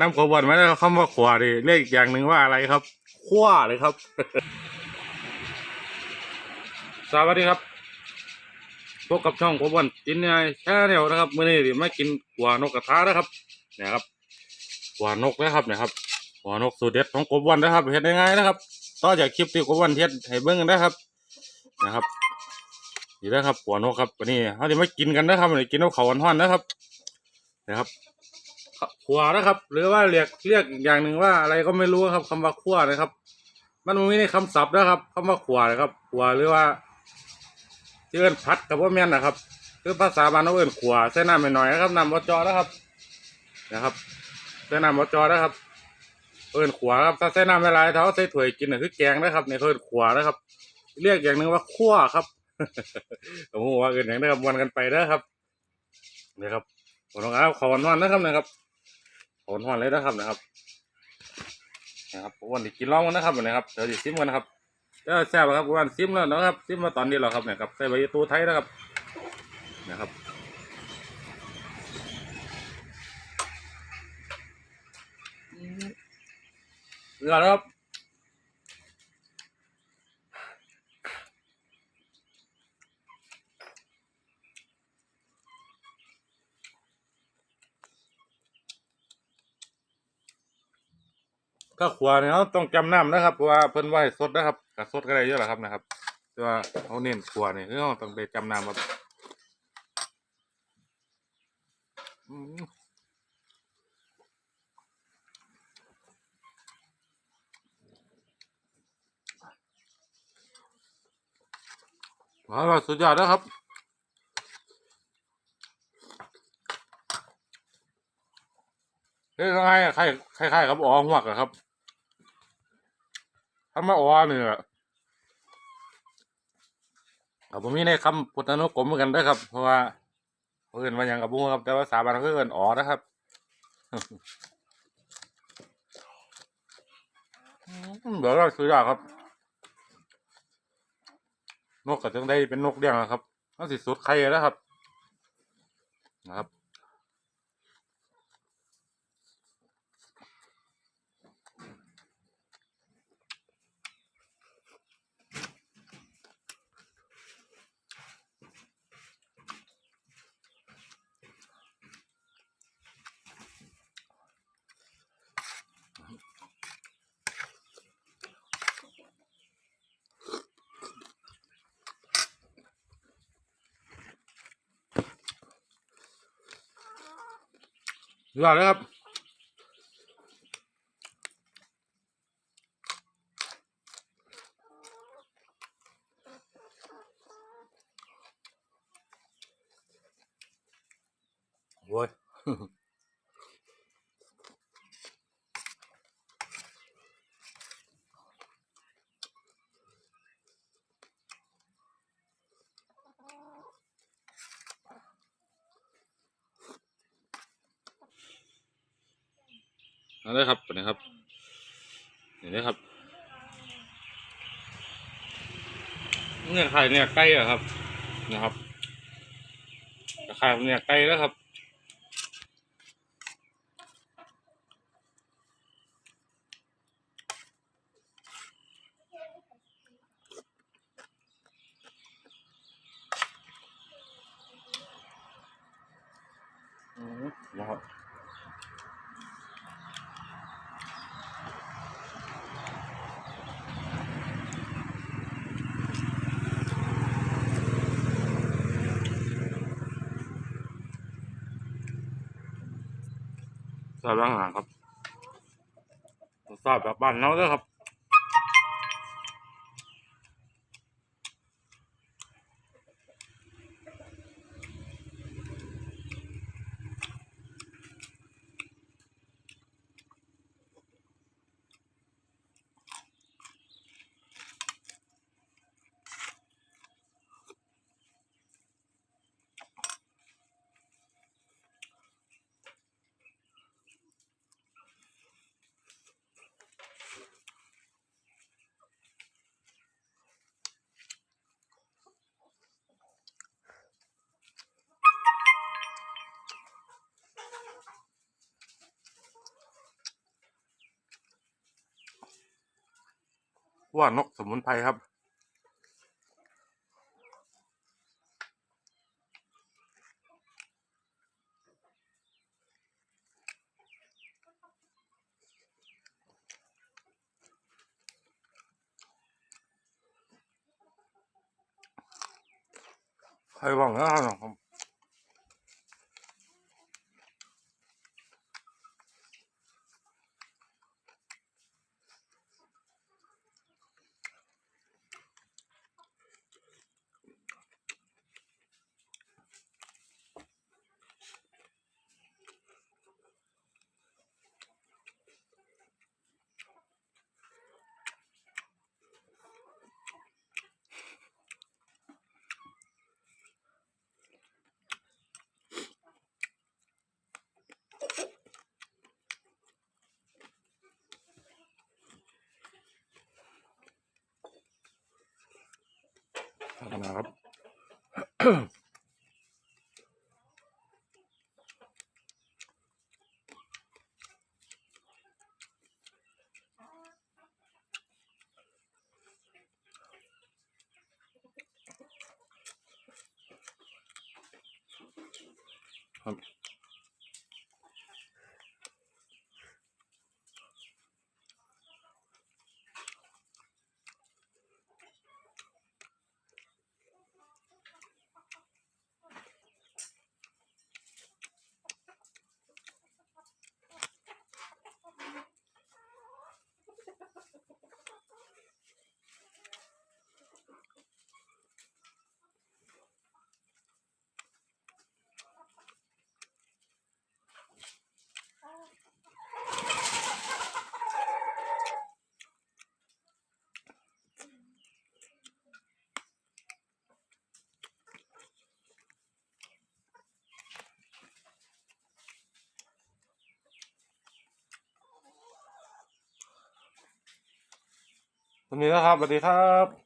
น้ำขวบอนมาแล้วคำว่าขวาดิเรียกอีกอย่างหนึ่งว่าอะไรครับ ขว้าเลยครับ สวัสดีครับพบกับช่องขวบอนกินยังไงแช่เดียวนะครับมื่อนี้ดิมากินหัวนกกระทะนะครับ เนี่ยครับหัวนกนะครับเนี่ยครับหัวนกสูตรเด็ดของขวบอนนะครับเห็นยังไงนะครับต่อจากคลิปที่ขวบอนเฮ็ดให้เบิ่งกันนะครับ นะครับนี่นะครับหัวนกครับวันนี้เขาจะมากินกันนะครับวันนี้กินนกเขาวันห้อนนะครับนะครับ ขัวนะครับ หรือว่าเรียกเรียกอย่างหนึ่งว่าอะไรก็ไม่รู้ครับคำว่าขัวนะครับ มันม่ได้คำศัพท์นะครับคำว่าขัวนะครับขัวหรือว่าที่เอิ้นพัดกับว่าแม่นนะครับ คือภาษาบ้านเราเอิ้นขัวใส่น้ำไปหน่อยนะครับน้ำบจอนะครับ นะครับใส่น้ำบจอนะครับ เอิ้นขัวครับถ้าใส่น้ำไม่ลายเท้าใส่ถ้วยกินน่ะคือแกงนะครับเนี่ยเอิ้นขัวนะครับ เรียกอย่างหนึ่งว่าขัวครับผมว่าเอิ้นอย่างนี้ครับวนกันไปนะครับนี่ครับผมต้องเอาขอนอนนะครับนะครับ โหนหอนเลยนะครับนะครับนะครับวันนี้กินร้องกันนะครับวันนี้ครับเดี๋ยวจะซิมกันนะครับเดี๋ยวแซ่บครับวันซิมแล้วนะครับซิมมาตอนนี้แล้วครับเนี่ยครับใส่ใบตูไทยนะครับนะครับเรือแล้วครับ ก็ขวาเนี่ยเราต้องจำน้ำนะครับเพราะว่าเพิ่นไหวสดนะครับกับสดก็ได้เยอะแหละครับนะครับ แต่ว่าเขาเน้นขวาเนี่ยคือเราต้องได้จำน้ำครับอืมว้าวสุดยอดนะครับ เฮ้ยงไงอะคล้ายคล้ายๆกับอ๋อหวกอะครับถ้ามาอ๋อเนี่ยเอาผมมีในคำพุทธนุกรมเหมือนกันด้วยครับ เพราะว่าเพื่อนมาอย่างกับบุ้งครับ แต่ว่าสาบานเพื่อนอ๋อนะครับเดี๋ยวเราซื้อยาครับ นกก็จึงได้เป็นนกเลี้ยงนะครับต้องสิสุดไข่แล้วครับนะครับ ยอดเลยครับ โว้ย เอาเลยครับนี่ครับนี่เลยครับเนี่ยไข่เนี่ยไก่อะครับนะครับไข่เนี่ยไก่แล้วครับอืมนะครับ ทราบบ้างหลังครับทราบแบบบ้านเราด้วยครับ ขั่วนกสมุนไพรครับ ใครบ้างนะครับ นาครับ ครับ วันนี้นะครับสวัสดีครับ